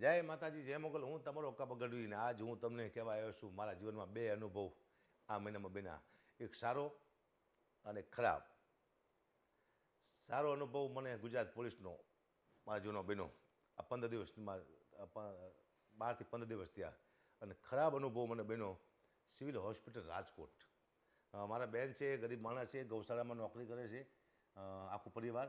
જય માતાજી, જય મોગલ. હું તમારો કપ ગઢવીને આજ હું તમને કહેવા આવ્યો છું, મારા જીવનમાં બે અનુભવ આ મહિનામાં બન્યા. એક સારો અને ખરાબ. સારો અનુભવ મને ગુજરાત પોલીસનો, મારા જૂનો બન્યો. આ પંદર દિવસમાં બારથી પંદર દિવસ થયા અને ખરાબ અનુભવ મને બન્યો સિવિલ હોસ્પિટલ રાજકોટ. મારા બેન છે, ગરીબ માણસ છે, ગૌશાળામાં નોકરી કરે છે આખું પરિવાર.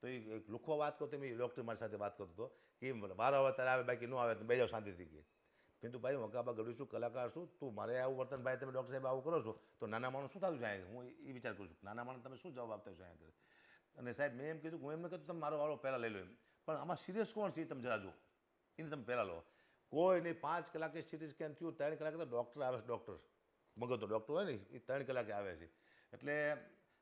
તો એ એક લુખો વાત કરતો મેં ડૉક્ટર મારી સાથે વાત કરતો કે વાર આવે ત્યારે આવે, બાકી ન આવે તો બે જાઓ શાંતિથી કે. પિન્તુ ભાઈ વકાબા ગઢવી છું, કલાકાર છું, તું મારે આવું વર્તન, ભાઈ, તમે ડૉક્ટર સાહેબ આવું કરો છો, તો નાના માણસ શું થયું છે અહીંયા? હું એ વિચાર કરું છું, નાના માણસ તમે શું જવાબ આપતા છો અહીંયા અને સાહેબ, મેં એમ કીધું, હું એમને કીધું તમે મારો વાળો પહેલાં લઈ લો એમ. પણ આમાં સિરિયસ કોણ છે એ તમે જરા જુઓ. એને તમે પહેલાં લો. કોઈ નહીં, પાંચ કલાકે સિટી સ્કેન થયું, ત્રણ કલાકે તો ડૉક્ટર આવે છે ડૉક્ટર મગજનો ડૉક્ટર હોય ને એ ત્રણ કલાકે આવે છે. એટલે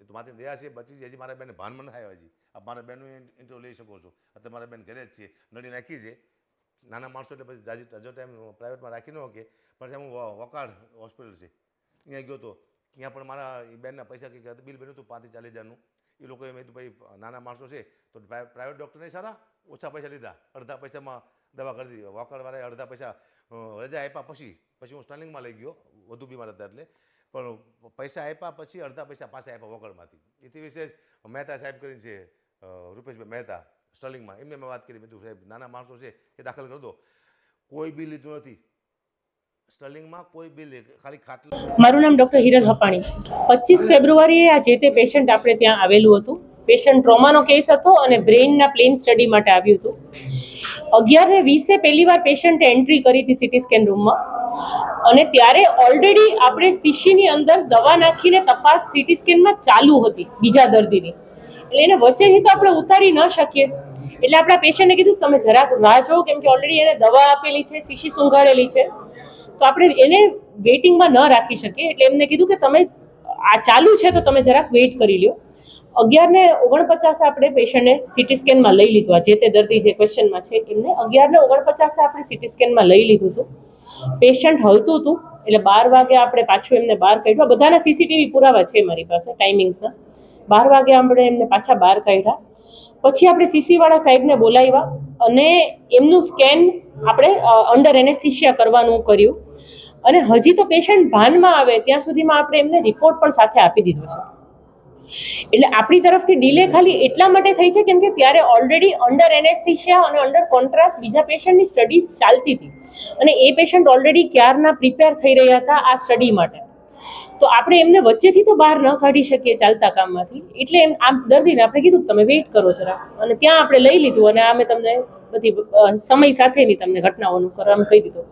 એ તો માથે દયા છે, બચી છે હજી મારા બેન ભાનમાં ન થાય હજી. આ મારા બેનનું ઇન્ટરવ્યુ લઈ શકો છો. અત્યારે મારા બેન ઘરે જ છે. નડી નાખી છે. નાના માણસો એટલે પછી જાજી હજો ટાઈમ પ્રાઇવેટમાં રાખી ન શકે. પણ હું વકાળ હોસ્પિટલ છે. અહીંયા ગયો તો ત્યાં પણ મારા બેનના પૈસા કંઈક બિલ બન્યું હતું પાંત્રીસ ચાલીસ હજારનું. એ લોકોએ મેં કીધું, ભાઈ નાના માણસો છે, તો પ્રાઇવેટ ડૉક્ટરને સારા? ઓછા પૈસા લીધા. અડધા પૈસામાં દવા કરી દીધી. વોકરવાળાએ અડધા પૈસા રજા આપ્યા પછી. પછી હું સ્ટાલિંગમાં લઈ ગયો. વધુ બીમાર હતા એટલે. પણ પૈસા આપ્યા પછી અડધા પૈસા પાછા આપ્યા વોકરમાંથી એથી વિશેષ મહેતા સાહેબ કરીને છે રૂપેશભાઈ મહેતા, સ્ટર્લિંગમાં. એમને મેં વાત કરી, મેં સાહેબ, નાના માણસો છે, એ દાખલ કરી દો. કોઈ બિલ લીધું નથી. સ્ટર્લિંગમાં કોઈ બિલ. ખાલી ખાટલા મારું નામ ડૉક્ટર હિરલ હપાણી છે. પચીસ ફેબ્રુઆરીએ આ જે તે પેશન્ટ આપણે ત્યાં આવેલું હતું, પેશન્ટ ટ્રોમાનો કેસ હતો અને બ્રેઇનના પ્લેન સ્ટડી માટે આવ્યું હતું. અગિયાર ને વીસે પહેલી વાર પેશન્ટે એન્ટ્રી કરી હતી સિટી સ્કેન રૂમમાં અને ત્યારે ઓલરેડી આપણે શીશીની અંદર દવા નાખીને તપાસ સિટી સ્કેનમાં ચાલુ હતી, બીજા દર્દીની. એટલે એને વચ્ચેથી તો આપણે ઉતારી ન શકીએ. એટલે આપણા પેશન્ટને કીધું, તમે જરાક રાહ જોવો, કેમ કે ઓલરેડી એને દવા આપેલી છે, શીશી સુંઘાડેલી છે. તો આપણે એને વેઇટિંગમાં ન રાખી શકીએ. એટલે એમને કીધું કે, તમે, આ ચાલુ છે, તો તમે જરાક વેઇટ કરી લ્યો. અગિયાર ને ઓગણપચાસ આપણે પેશન્ટને સિટી સ્કેનમાં લઈ લીધું. જે તે દર્દી જે ક્વેશ્ચનમાં છે, એમને અગિયાર ને ઓગણપચાસે આપણે સિટી સ્કેનમાં લઈ લીધું હતું. પેશન્ટ હલતું હતું, એટલે બાર વાગે આપણે પાછું એમને બહાર કાઢ્યું. બધાના સીસીટીવી પુરાવા છે મારી પાસે ટાઈમિંગ્સના બાર વાગે આપણે એમને પાછા બહાર કાઢ્યા. પછી આપણે સીસીવાળા સાહેબને બોલાવ્યા અને એમનું સ્કેન આપણે અંડર એનેસ્થિશિયા કરવાનું કર્યું. અને હજી તો પેશન્ટ ભાનમાં આવે, ત્યાં સુધીમાં આપણે એમને રિપોર્ટ પણ સાથે આપી દીધો છે. એટલે આપણી તરફથી ડીલે ખાલી એટલા માટે થઈ છે કેમ કે ત્યારે ઓલરેડી અંડર એનેસ્થિશિયા અને અંડર કોન્ટ્રાસ્ટ બીજા પેશન્ટની સ્ટડીઝ ચાલતી હતી. અને એ પેશન્ટ ઓલરેડી ક્યારના પ્રિપેર થઈ રહ્યા હતા આ સ્ટડી માટે. તો આપણે એમને વચ્ચેથી તો બહાર ન કાઢી શકીએ ચાલતા કામમાંથી. એટલે એમ આમ દર્દીને આપણે કીધું તમે વેઇટ કરો જરા. અને ત્યાં આપણે લઈ લીધું અને અમે તમને બધી સમય સાથેની તમને ઘટનાઓનું કરવાનું કહી દીધું.